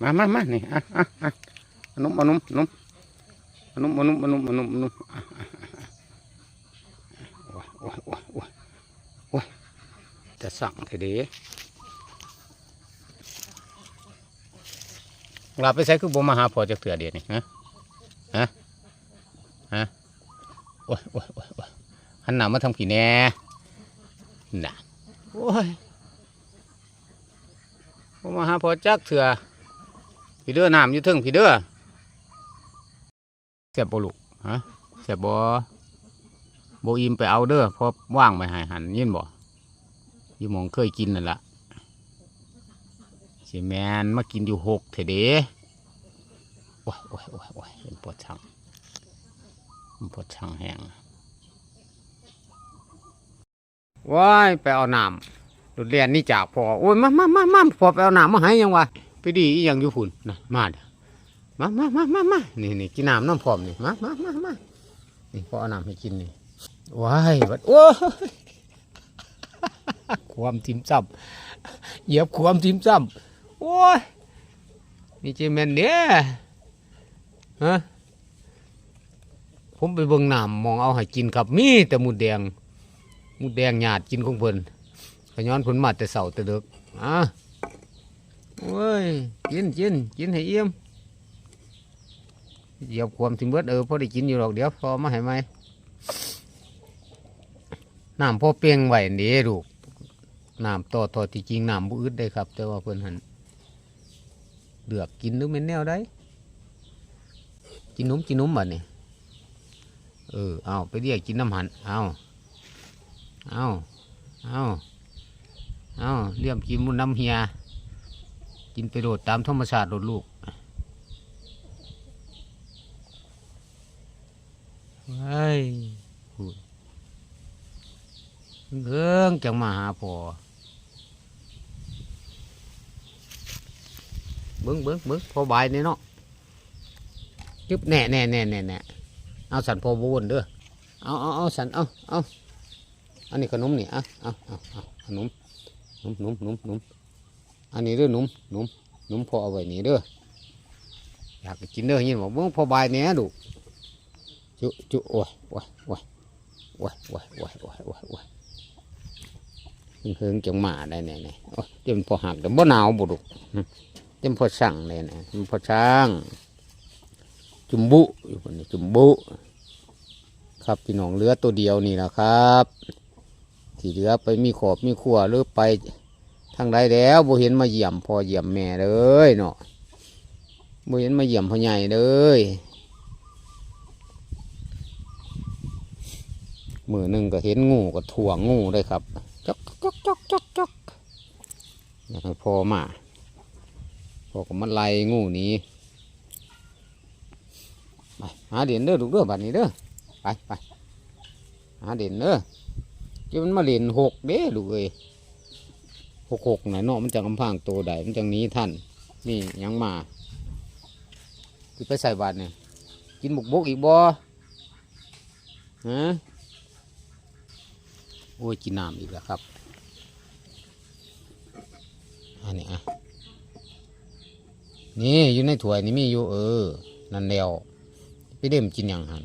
มามามานี่อะอะอะเอานุ่มเอานุ่มนุ่มเอานุ่มเอานุ่มเอานุ่มเอานุ่มเอานุ่มอะอะอะโอ้ยโอ้ยโอ้ยโอ้ยโอ้ยจะสั่งเถอะเด้ลาไปใส่คือบ่มาหาพอจักเถื่อเดียวนี่ฮะฮะฮะโอ้ยโอ้ยโอ้ยโอ้ยหันหน้ามาทางผีแน่น่ะโอ้ยบ่มาหาพอจักเถื่อ พี่เด้อน้ำอยู่เทึงพี่เด้อเสียบบ่ลูกฮะเสียบบ่บ่อิ่มไปเอาเด้อพอว่างไปหายหันยินบ่อยู่มองเคยกินนั่นละสิแมนมากินอยู่หกเถอะเด้โอ้ยโอ้ยโอ้ยโอ้ยเป็นปวดช่างเป็นปวดช่างแห้งว้ายไปเอาน้ำรถเรียนนี่จากพอโอ้ยมามามามาพอไปเอาน้ำมาให้ยังวะ ไปดีอีหยังอยู่พุ่นนะมาเด้อมามามามามานี่นี่กินน้ำน้ำพร้อมนี่มามามามานี่พอเอาน้ำให้กินนี่ว้ายบัดโอ้ยความทิมซ้ำเหยียบความทิมซ้ำโอ้ยนี่เจแมนเนี่ยฮะผมไปเบิ่งน้ำมองเอาให้กินครับมีแต่หมูแดงหมูแดงหยาดกินของเพิ่นขย้อนเพิ่นมาแต่เสาแต่เด็กอะ โอ้ยกินกินกินให้เอี่ยมเหยียบความทิมเบิดเออพอได้กินอยู่หรอกเดี๋ยวพอมาให้ไหมน้ำพ่อเปียงไหวนี่ลูกน้ำต่อต่อที่จริงน้ำบุอึดได้ครับ แต่ว่าเพิ่อนหันเดือกกินหรือเป็นแนวได้กินนมกินนมบัดนี่เออเอาไปเรียกกินน้ำหันเอาเอาเอาเอาเลี่ยมกินมุนน้ำเฮีย กินไปโดดตามธรรมชาติโดดลูกเฮ้ยพูดเรื่องจังมาหาพอเบิ้งเบิ้งเบิ้งพอบายนี่เนาะจึ๊บแน่แน่แน่แน่แน่เอาสันพอบวนเด้อเอาเอาเอาสันเอาเอาอันนี้ขนมนี่เอาเอาเอาเอาขนมนมนมนมนม อันนี้เด้อหนุ่มหนุ่มหนุ่มพอเอาไว้นี่เด้ออยากกินเด้อยินบอกเบิ้งพอบายเนี่ยดูจุจุโอ้ยโอ้ยโอ้ยโอ้ยโอ้ยโอ้ยโอ้ยโอ้ยโอ้ยเฮิงจังหมาได้แน่แน่โอ้ยเดี๋ยวมันพอหักเดี๋ยวบ่หนาวบุดุเต็มพอสั่งเลยนะเต็มพอช่าง จุมบุอยู่คนนี้จุมบุ ครับพี่น้องเลือตัวเดียวนี่นะครับ ที่เหลือไปมีขอบมีขั้วหรือไป ทางใดแล้วบ่เห็นมาเยี่ยมพ่อเยี่ยมแม่เลยเนาะบ่เห็นมาเยี่ยมพ่อใหญ่เลยมือหนึ่งก็เห็นงูก็ถ่วงงูได้ครับจอกจอกจอกจอกจอกอยากให้พ่อมาพอก็มันไล่งูนี้ไปหาเด่นเด้อลูกเด้อบัดนี้เด้อไปไปหาเด่นเด้อจะมันมาเล่นหกเด้ลูกเอ้ย หกหกไหนะเนาะมันจะกำพังตัวใดมันจังนี้ท่านนี่ยังมาคือไปใส่บาตรเนี่ยกินบุกบกอีกบ่ฮะโอ้ยกินน้ำอีกแล้วครับอันนี้อะนี่อยู่ในถ้วยนี่มีอยู่เออนั่นแล้วไปเด็มกินอย่างหัน